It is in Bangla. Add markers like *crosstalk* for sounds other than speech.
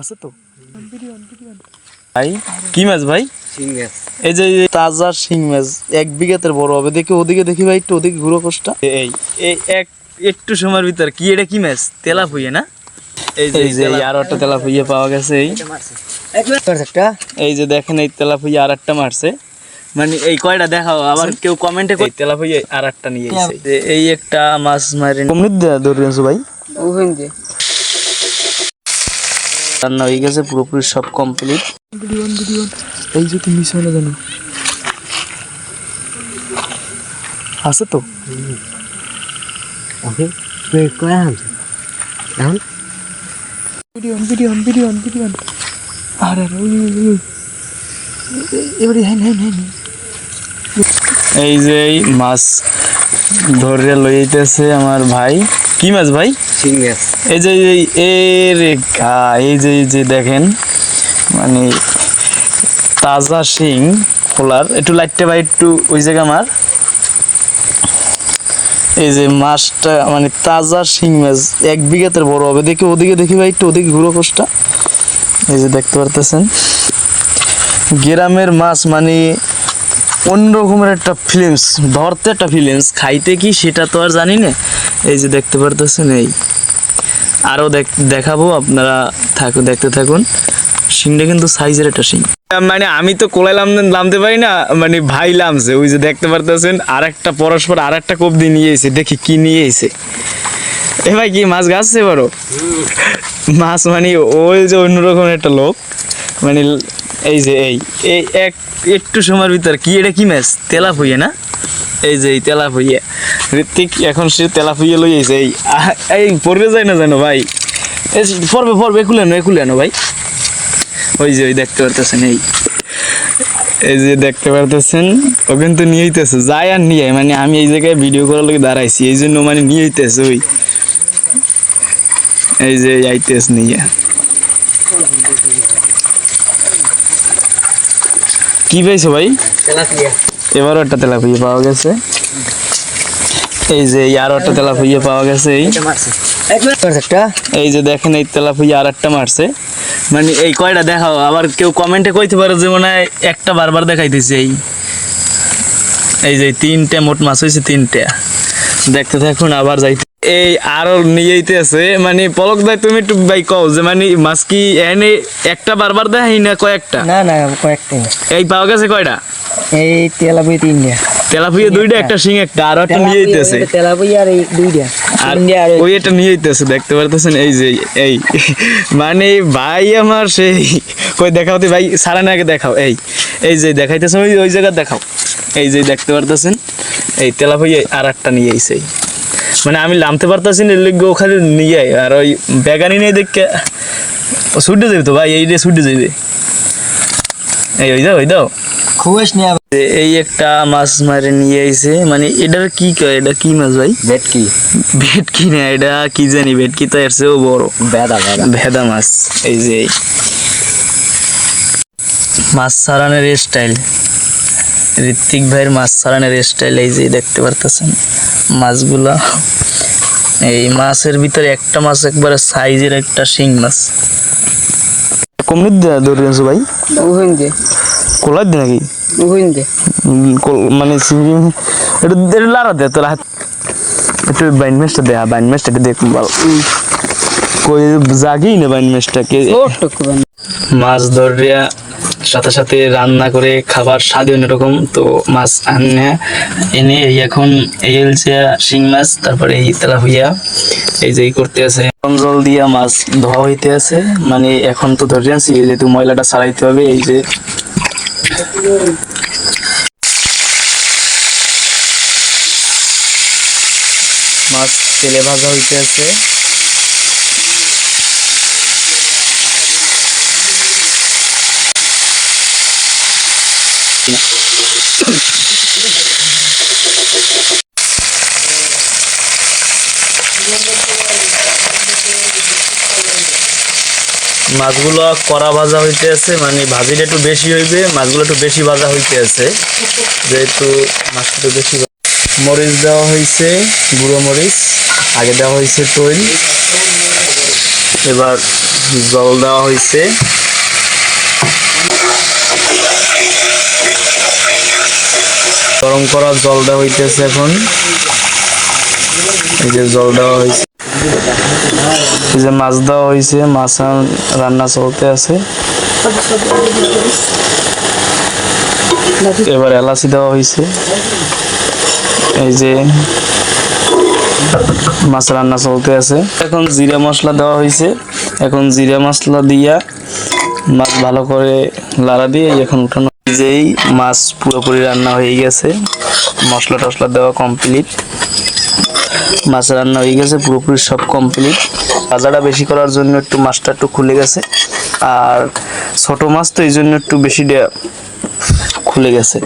আছে তো? ভাই কি মাছ ভাই? এই যে তাজা শিং মাছ এক বিঘাতের বড় হবে। দেখি ওদিকে দেখি ভাই একটু ওদিকে ঘুরো কোষ্টা এই এই এক একটু সময়ের ভিতর। কি এটা কি মাছ? তেলা ফুইয়ে না? এই যে আর একটা তেলা ফুইয়ে পাওয়া গেছে এই। এই যে দেখেন এই তেলা আর একটা মারছে। মানে এই কয়টা দেখাও আবার কেউ কমেন্টে কই তেলা ফুইয়ে আর একটা নিয়ে এই একটা মাছ মারি কমনি ধরে ভাই? রান্না হয়ে গেছে পুরোপুরি সব কমপ্লিট এই যে তুমি জানো। আছে তো? ভিডিও ভিডিও ভিডিও ভিডিও আরে আরে ওই ওই ওই এবারে হ্যাঁ হ্যাঁ হ্যাঁ এই যে মাছ। ধরে লইতেছে আমার ভাই। কি মাছ ভাই? এই যে এই এ রে গা, এই যে যে দেখেন মানে তাজা শিং খোলার একটু লাইটটা ভাই একটু ওই জায়গা আমার এই যে মাছটা মানে তাজা শিং মাছ এক বিঘাতে বড় হবে। দেখি ওদিকে দেখি ভাই একটু ওদিকে ঘুরো কোষ্টা এই যে দেখতে পারতেছেন। গ্রামের মাছ মানে অন্য রকমের একটা ফিলিংস ধরতে একটা ফিলিংস খাইতে কি সেটা তো আর জানি না। এই যে দেখতে পারতেছেন এই। আরও দেখাবো, আপনারা থাকুন দেখতে থাকুন। শিংটা কিন্তু সাইজের একটা শিং মানে আমি তো কোলাই নামতে পারি না মানে ভাই লামছে, ওই যে দেখতে পারতেছেন আর একটা পরস্পর আর একটা কবদি নিয়ে এসে, দেখি কি নিয়ে এসে। এ ভাই কি মাছ গাছছে বড়? মাছ মানে ওই যে অন্যরকম একটা লোক মানে এই যে এই এই এক একটু সময়ের ভিতর কি এটা কি ম্যাচ? তেলা ফুইয়ে না? এই যে এই তেলা ফুইয়ে ঋত্বিক এখন সে তেলা ফুইয়ে লই এই আহ, এই পড়বে যায় না জানো ভাই। এই যে পড়বে পড়বে একুলে আনো ভাই। ওই যে ওই দেখতে পারতেছেন এই। এই যে দেখতে পারতেছেন ও কিন্তু নিয়ে হইতেছে যাই আর নিয়ে। মানে আমি এই জায়গায় ভিডিও করার লোক দাঁড়াইছি এই জন্য মানে নিয়ে হইতেছে ওই। এই যে আইতেছ নিয়ে। কি পাইছো ভাই? এবারও একটা তেলা ফুইয়ে পাওয়া গেছে। এই যে আরও একটা তেলা ফুইয়ে পাওয়া গেছে এই। এই যে দেখেন এই তেলা ফুইয়ে আর একটা মারছে। মানে এই কয়টা দেখাও আবার কেউ কমেন্টে কইতে পারে যে মনে হয় একটা বারবার দেখাইতেছে এই। এই যে তিনটে মোট মাছ হয়েছে তিনটে। দেখতে থাকুন আবার যাইতে এই আরও নিয়েইতে আছে। মানে পলক ভাই তুমি একটু ভাই কও যে মানে মাছ কি এনে একটা বারবার দেখাই না কয়েকটা? না না কয়েকটা এই পাওয়া গেছে কয়টা? এই তেলাপুই তিনটা। তেলাপুয়া দুইটা একটা শিং একটা আরও একটা নিয়ে যেতেছে তেলাপুই আর এই দুইটা আর ওই এটা নিয়ে যেতেছে দেখতে পারতেছেন? এই যে এই। মানে ভাই আমার সেই কই দেখাও তো ভাই সারা আগে দেখাও এই। এই যে দেখাইতেছে ওই ওই জায়গা দেখাও। এই যে দেখতে পারতেছেন? এই তেলাপুয়া আর একটা নিয়ে আইছে মানে আমি নামতে পারতেছি না লিগে ওখানে নিয়ে। আর ওই বেগানি নিয়ে দেখে ছুটে যাবে তো ভাই এই যে ছুটে যাবে। এই ওই দাও ওই দাও। খুবই নিয়ে এই একটা মাছ মারে নিয়ে আইছে। মানে এটার কি কয় এটা কি মাছ ভাই? ভেটকি। ভেটকি না এটা কি জানি ভেটকি তো এর চেয়েও বড়। বেদা ভেদা। মাছ এই যে মাছ সারানের স্টাইল ঋত্বিক ভাইয়ের মাছ সারানের স্টাইল এই যে দেখতে পারতেছেন। মাছগুলা এই মাছের ভিতরে একটা মাছ একবারে সাইজের একটা শিং মাছ। ধরে ভাই? কোলার দি নাকি? মানে এটা এটা লারা দে তোর হাত একটু বাইন মেসটা দে বাইন মেসটা একটু দেখ ভালো কই জাগি না বাইন মেসটাকে মাছ ধরিয়া সাথে সাথে রান্না করে খাবার স্বাদ অন্যরকম। তো মাছ আনে এনে এই এখন এই হচ্ছে শিং মাছ, তারপরে এই তেলাপিয়া, এই যে করতে আছে। গরম জল দিয়া মাছ ধোয়া হইতে আছে। মানে এখন তো ধরে আনছি যেহেতু ময়লাটা ছাড়াইতে হবে, এই যে। মাছ তেলে ভাজা হইতে আছে। *coughs* মাছগুলো কড়া ভাজা হইতে আছে মানে ভাজিটা একটু বেশি হইবে, মাছগুলো একটু বেশি ভাজা হইতে আছে, যেহেতু মাছটা একটু বেশি মরিচ দেওয়া হয়েছে গুঁড়ো মরিচ, আগে দেওয়া হয়েছে তৈল, এবার জল দেওয়া হয়েছে গরম করা জল দেওয়া হইতেছে এখন। এই যে জল দেওয়া হয়েছে এই যে মাছ দেওয়া হয়েছে মাছ রান- রান্না চলতে আছে। এবার এলাচি দেওয়া হয়েছে এই যে মাছ রান্না চলতে আছে। এখন জিরা মশলা দেওয়া হয়েছে এখন জিরা মশলা দিয়া মাছ ভালো করে লাড়া দিয়ে এখন উঠানো যেই মাছ পুরোপুরি রান্না হয়ে গেছে মশলা টশলা দেওয়া কমপ্লিট মাছ রান্না হয়ে গেছে পুরোপুরি সব কমপ্লিট ভাজাটা বেশি করার জন্য একটু মাছটা একটু খুলে গেছে। আর ছোট মাছ তো এই জন্য একটু বেশি দেয়া খুলে গেছে।